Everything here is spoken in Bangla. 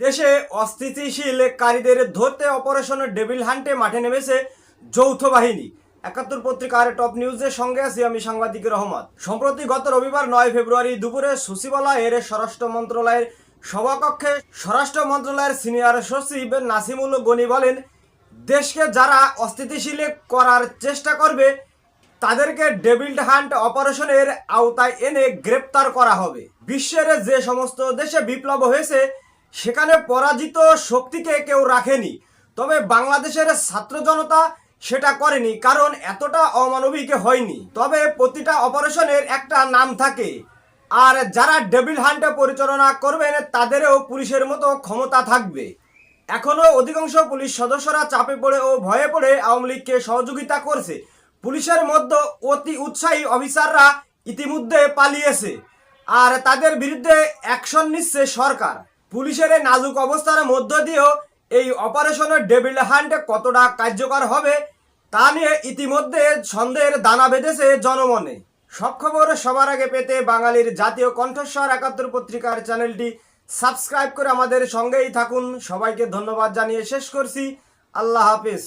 দেশে অস্থিতিশীলকারীদের ধরতে অপারেশন ডেভিল হান্টে মাঠে নেমেছে যৌথ বাহিনী। একাত্তর পত্রিকার টপ নিউজের সঙ্গে আছি আমি সাংবাদিক রহমত। সম্প্রতি গত রবিবার নয় ফেব্রুয়ারি দুপুরে সচিবালয়ের স্বরাষ্ট্র মন্ত্রণালয়ের সভাকক্ষে স্বরাষ্ট্র মন্ত্রণালয়ের সিনিয়র সচিব নাসিমুল গনি বলেন, দেশকে যারা অস্থিতিশীল করার চেষ্টা করবে, তাদেরকে ডেভিল্ড হান্ট অপারেশনের আওতায় এনে গ্রেপ্তার করা হবে। বিশ্বের যে সমস্ত দেশে বিপ্লব হয়েছে সেখানে পরাজিত শক্তিকে কেউ রাখেনি, তবে বাংলাদেশের ছাত্র জনতা সেটা করেনি কারণ এতটা অমানবিক হয়নি। তবে প্রতিটা অপারেশনের একটা নাম থাকে। আর যারা ডেভিল হান্টে পরিচালনা করবেন, তাদেরও পুলিশের মতো ক্ষমতা থাকবে। এখনও অধিকাংশ পুলিশ সদস্যরা চাপে পড়ে ও ভয়ে পড়ে আওয়ামী লীগকে সহযোগিতা করছে। পুলিশের মধ্যে অতি উৎসাহী অফিসাররা ইতিমধ্যে পালিয়েছে। আর তাদের বিরুদ্ধে অ্যাকশন নিচ্ছে সরকার। পুলিশের এই নাজুক অবস্থার মধ্য দিয়েও এই অপারেশনের ডেভিল হান্ট কতটা কার্যকর হবে, তা নিয়ে ইতিমধ্যে সন্দেহের দানা বেঁধেছে জনমনে। সব খবর সবার আগে পেতে বাঙালির জাতীয় কণ্ঠস্বর একাত্তর পত্রিকার চ্যানেলটি সাবস্ক্রাইব করে আমাদের সঙ্গেই থাকুন। সবাইকে ধন্যবাদ জানিয়ে শেষ করছি। আল্লাহ হাফিজ।